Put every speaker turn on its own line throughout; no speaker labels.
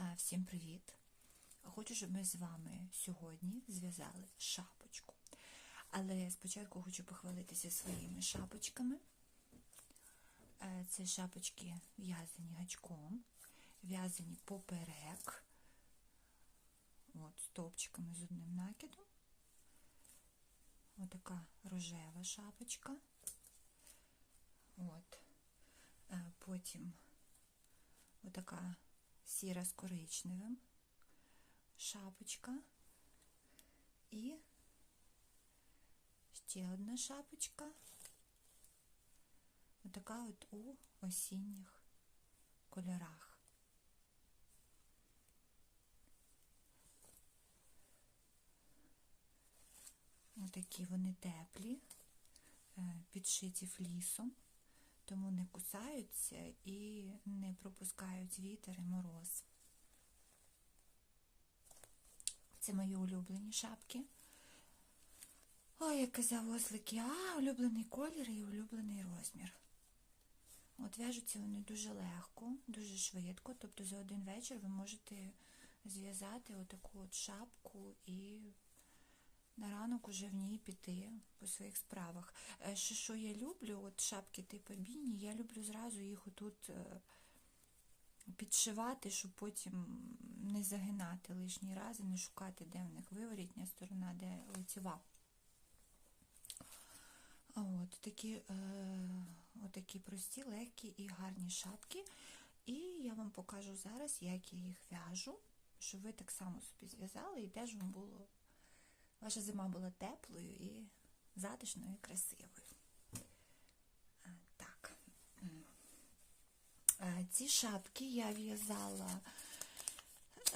Всім привіт! Хочу, щоб ми з вами сьогодні зв'язали шапочку. Але спочатку хочу похвалитися своїми шапочками. Е, Це шапочки в'язані гачком, в'язані поперек, от, стовпчиками з одним накидом. Отака рожева шапочка. От. Е, Потім отака сіра з коричневим шапочка і ще одна шапочка. Отака от у осінніх кольорах. Отакі вони теплі, е, підшиті флісом, тому не кусаються і не пропускають вітер і мороз. Це мої улюблені шапки. Ой, як казав ослики, а улюблений колір і улюблений розмір. От в'яжуться вони дуже легко, дуже швидко, тобто за один вечір ви можете зв'язати отаку от шапку і на ранок уже в ній піти по своїх справах. Е, Ще що я люблю, от шапки типу біні, я люблю зразу їх отут е, підшивати, щоб потім не загинати лишній раз і не шукати, де в них виворітня сторона, де лицева. От такі, е, отакі прості, легкі і гарні шапки. І я вам покажу зараз, як я їх в'яжу, щоб ви так само собі зв'язали і теж вам було. Ваша зима була теплою і затишною і красивою. Так. Ці шапки я в'язала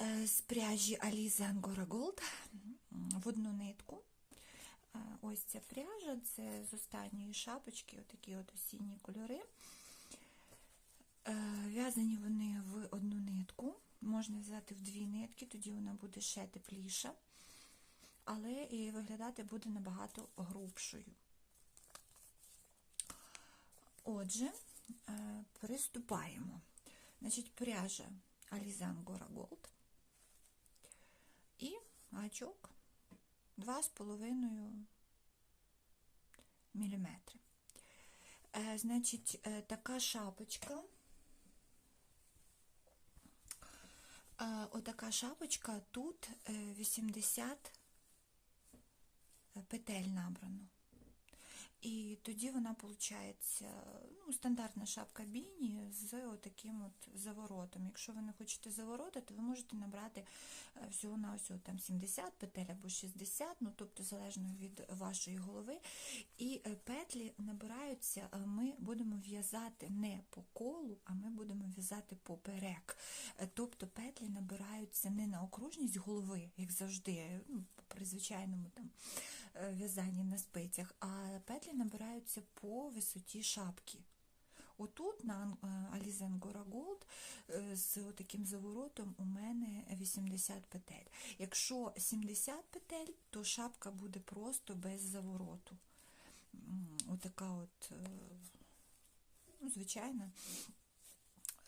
е, з пряжі Alize Angora Gold в одну нитку. Ось ця пряжа, це з останньої шапочки, отакі от осінні кольори. Е, В'язані вони в одну нитку. Можна взяти в дві нитки, тоді вона буде ще тепліша, але і виглядати буде набагато грубшою. Отже, е, приступаємо. Значить, пряжа Alizan Gora Gold і гачок 2,5 мм. Е, Значить, е, така шапочка. Отака шапочка тут е, 80 петель набрано. І тоді вона виходить ну, стандартна шапка біні з отаким от заворотом. Якщо ви не хочете заворота, то ви можете набрати всього на всього там 70 петель або 60, ну тобто залежно від вашої голови. І петлі набираються, ми будемо в'язати не по колу, а ми будемо в'язати поперек. Тобто петлі набираються не на окружність голови, як завжди, ну, при звичайному там в'язанні на спицях, а петлі набираються по висоті шапки. Отут на Alizen Gora Gold з таким заворотом у мене 80 петель. Якщо 70 петель, то шапка буде просто без завороту. Отака от, ну, звичайна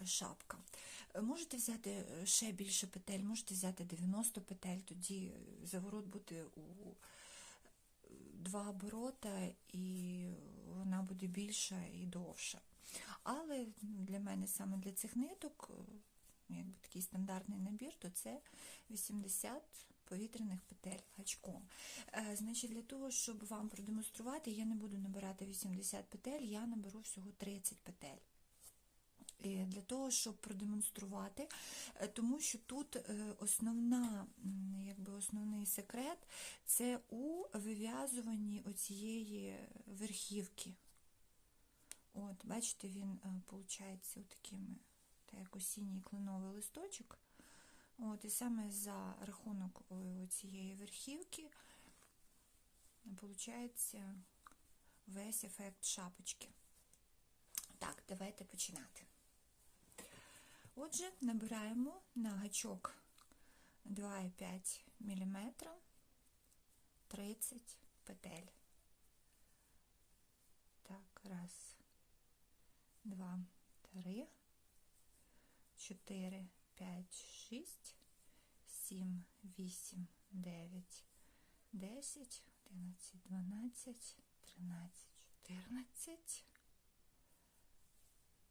шапка. Можете взяти ще більше петель, можете взяти 90 петель, тоді заворот буде у два оборота, і вона буде більша і довша. Але для мене саме для цих ниток, якби такий стандартний набір, то це 80 повітряних петель гачком. Значить, для того, щоб вам продемонструвати, я не буду набирати 80 петель, я наберу всього 30 петель. І для того, щоб продемонструвати, тому що тут основна, якби основний секрет це у вив'язуванні оцієї верхівки. От, бачите, він виходить такими, так як осінній кленовий листочок. От, І саме за рахунок цієї верхівки виходить весь ефект шапочки. Так, давайте починати. Отже, набираємо на гачок 2,5 мм 30 петель. Так, раз, два, три, чотири, п'ять, 6, 7, 8, 9, 10, 11, 12, 13, 14,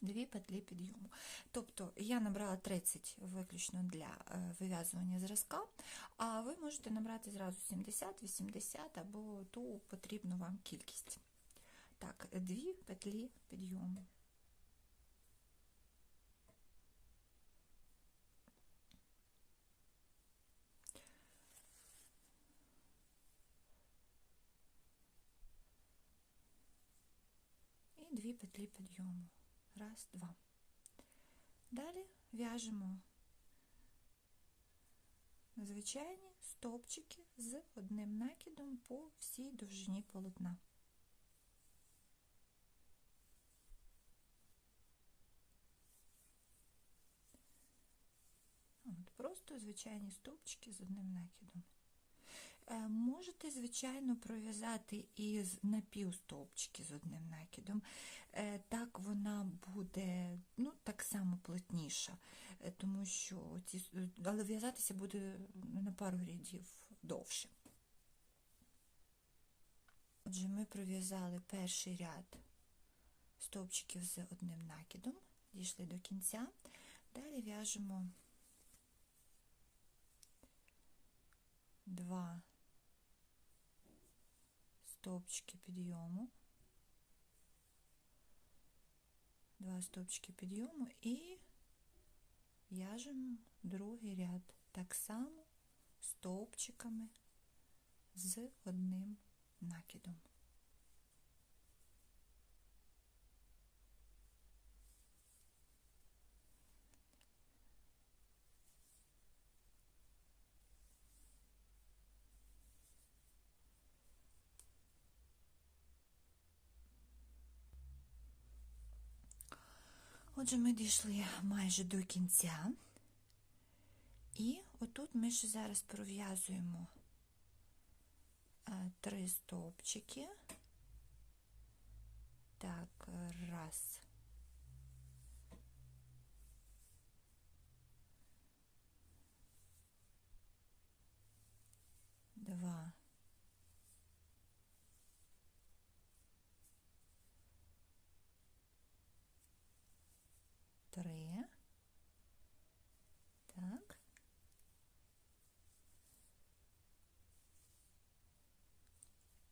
дві петлі підйому. Тобто я набрала 30 виключно для е, вив'язування зразка, а ви можете набрати зразу 70, 80 або ту потрібну вам кількість. Так, дві петлі підйому. І дві петлі підйому. Раз, два. Далі в'яжемо звичайні стовпчики з одним накидом по всій довжині полотна. От, Просто звичайні стовпчики з одним накидом. Е, можете, звичайно, пров'язати із напівстовпчики з одним накидом. Е, так вона буде ну, так само плотніша, е, тому що ці, але в'язатися буде на пару рядів довше. Отже, ми пров'язали перший ряд стовпчиків з одним накидом, дійшли до кінця. Далі в'яжемо два стовпчики підйому, два стовпчики підйому і в'яжемо другий ряд так само стовпчиками з одним накидом. Отже, ми дійшли майже до кінця, і отут ми ще зараз пров'язуємо три стовпчики. Так, раз. Два. Три. Так.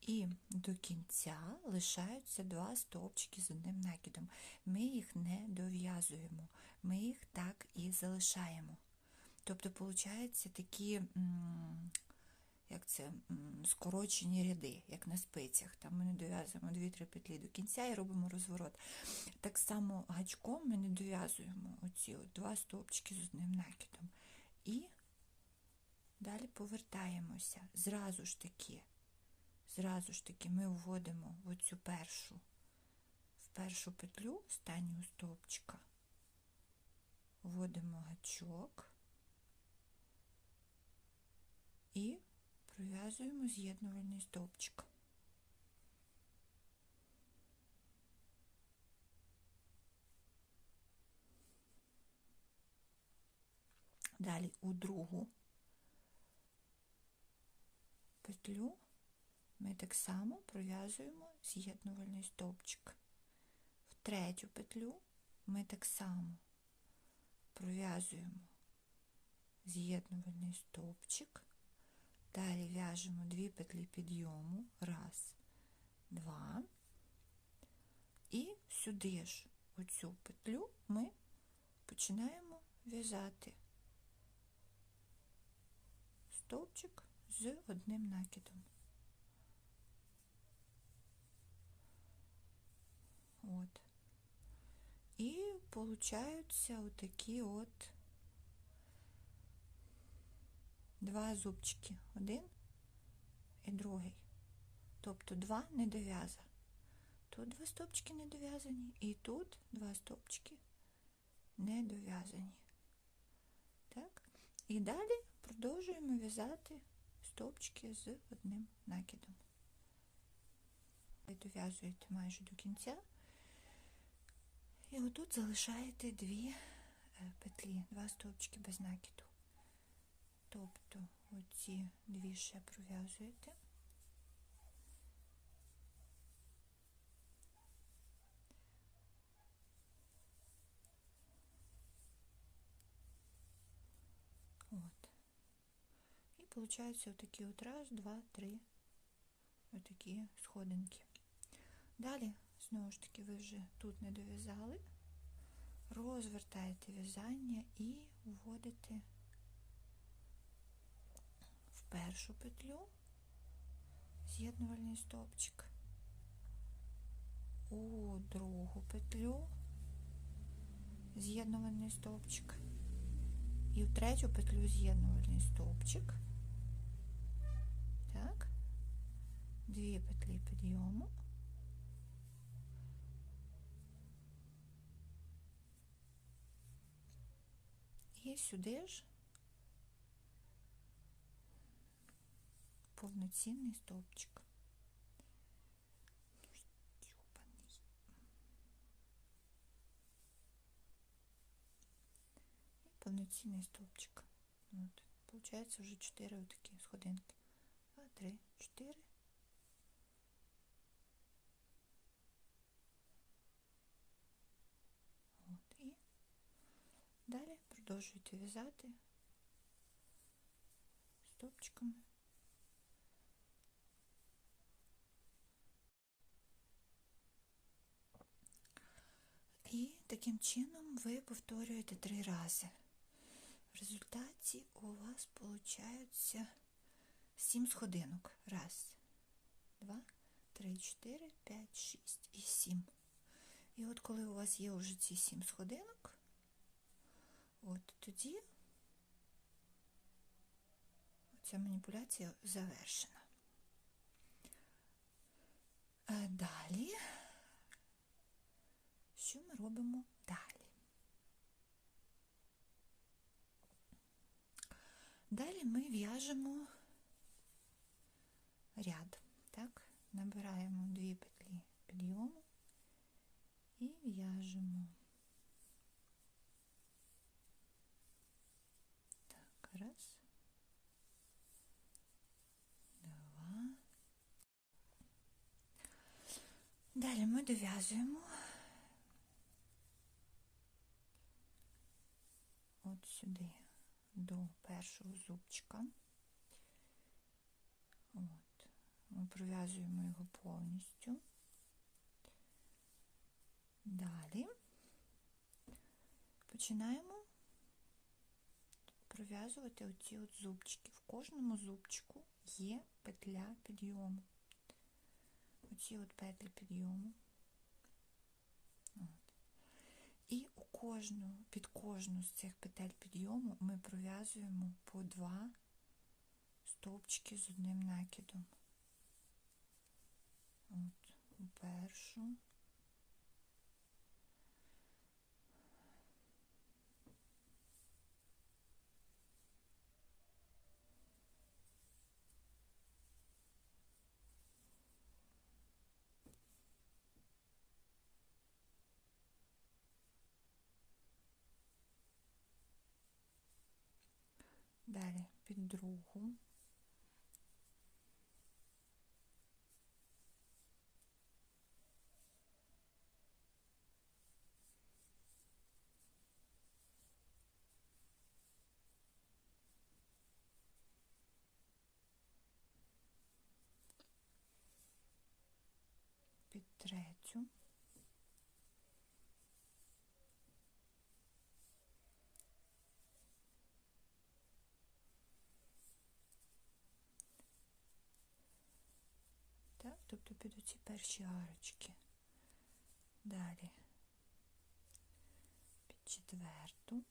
І до кінця лишаються два стовпчики з одним накидом. Ми їх не дов'язуємо, ми їх так і залишаємо. Тобто, виходить, такі, як це, скорочені ряди, як на спицях. Там ми не дов'язуємо 2-3 петлі до кінця і робимо розворот. Так само гачком ми не дов'язуємо оці от два стовпчики з одним накидом. І далі повертаємося зразу ж таки. Зразу ж таки ми вводимо в оцю першу, в першу петлю останнього стовпчика, вводимо гачок і пров'язуємо з'єднувальний стовпчик. Далі у другу петлю ми так само пров'язуємо з'єднувальний стовпчик. В третю петлю ми так само пров'язуємо з'єднувальний стовпчик, далі в'яжемо дві петлі підйому, раз, два, і сюди ж оцю петлю ми починаємо в'язати стовпчик з одним накидом. От. І получаються отакі от два зубчики. Один і другий. Тобто два недов'яза. тут два стовпчики не дов'язані, і тут два стовпчики не дов'язані. Так? І далі продовжуємо в'язати стовпчики з одним накидом. Дов'язуєте майже до кінця. І отут залишаєте дві е, петлі, два стовпчики без накиду. Тобто оці дві ще пров'язуєте. От. І виходить отакі от раз, два, три, отакі сходинки. Далі, знову ж таки, ви вже тут не дов'язали, розвертаєте в'язання і вводите в першу петлю з'єднувальний стовпчик, у другу петлю з'єднувальний стовпчик і в третю петлю з'єднувальний стовпчик. Так, дві петлі підйому. І сюди ж повноцінний стовпчик. І повноцінний стовпчик. От. Получається вже 4 отакі сходинки. 2, 3, 4. От. І далі продовжуйте в'язати стовпчиками. І таким чином ви повторюєте три рази. В результаті у вас виходить 7 сходинок. Раз, два, три, чотири, п'ять, шість і сім. І от коли у вас є вже ці сім сходинок, тоді ця маніпуляція завершена. А далі, що ми робимо далі? Далі ми в'яжемо ряд, так, набираємо дві петлі підйому і в'яжемо. Так, раз, два. Далі ми дов'язуємо от сюди до першого зубчика. От. Ми пров'язуємо його повністю. Далі починаємо пров'язувати оці от зубчики. В кожному зубчику є петля підйому. Оці от петлі підйому. От. І у кожну, під кожну з цих петель підйому ми пров'язуємо по два стовпчики з одним накидом. От, у першу. Далі під другу. Під. Так, тобто під оці перші арочки. Далі під четверту.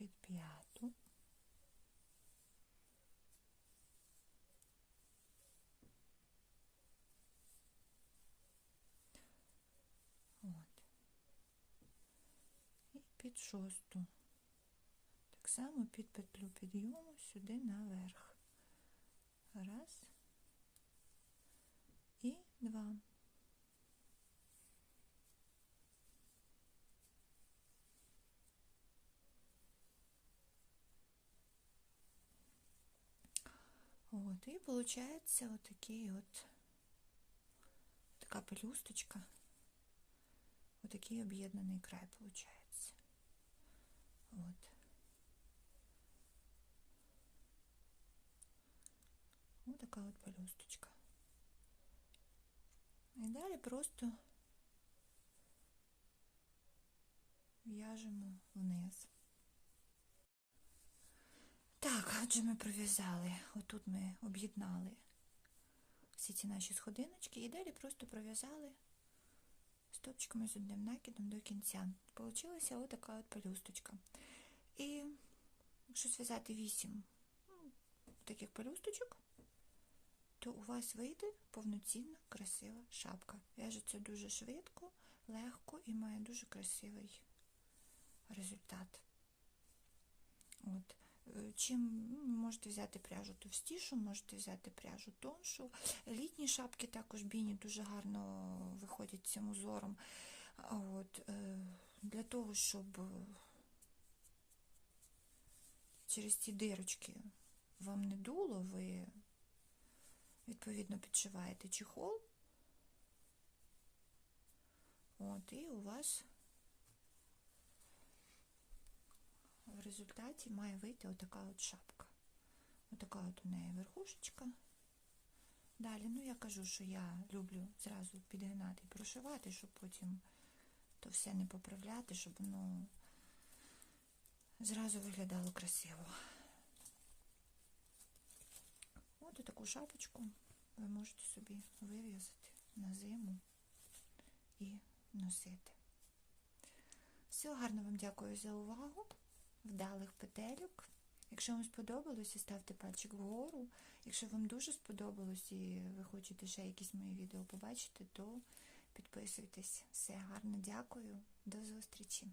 під п'яту. От. І під шосту. Так само під петлю підйому сюди наверх. Раз. І два. От, і виходить отакий от така пелюсточка. Отакий об'єднаний край виходить. От. Ось така от пелюсточка. І далі просто в'яжемо вниз. Так, отже ми пров'язали. Отут ми об'єднали всі ці наші сходиночки і далі просто пров'язали стопчиками з одним накидом до кінця. Получилася отака от пелюсточка. І якщо зв'язати 8 таких пелюсточок, то у вас вийде повноцінна красива шапка. В'яжеться дуже швидко, легко і має дуже красивий результат. От. Чим ну, можете взяти пряжу товстішу, можете взяти пряжу тоншу. Літні шапки також біні дуже гарно виходять цим узором. От, Для того, щоб через ці дирочки вам не дуло, ви відповідно підшиваєте чехол. От, і у вас в результаті має вийти отака от шапка. Отака от у неї верхушечка. Далі, ну я кажу, що я люблю зразу підгинати і прошивати, щоб потім то все не поправляти, щоб воно зразу виглядало красиво. От таку шапочку ви можете собі вив'язати на зиму і носити. Все, гарно вам дякую за увагу вдалих петельок. Якщо вам сподобалося, ставте пальчик вгору. Якщо вам дуже сподобалось і ви хочете ще якісь мої відео побачити, то підписуйтесь. Все гарно, дякую, до зустрічі!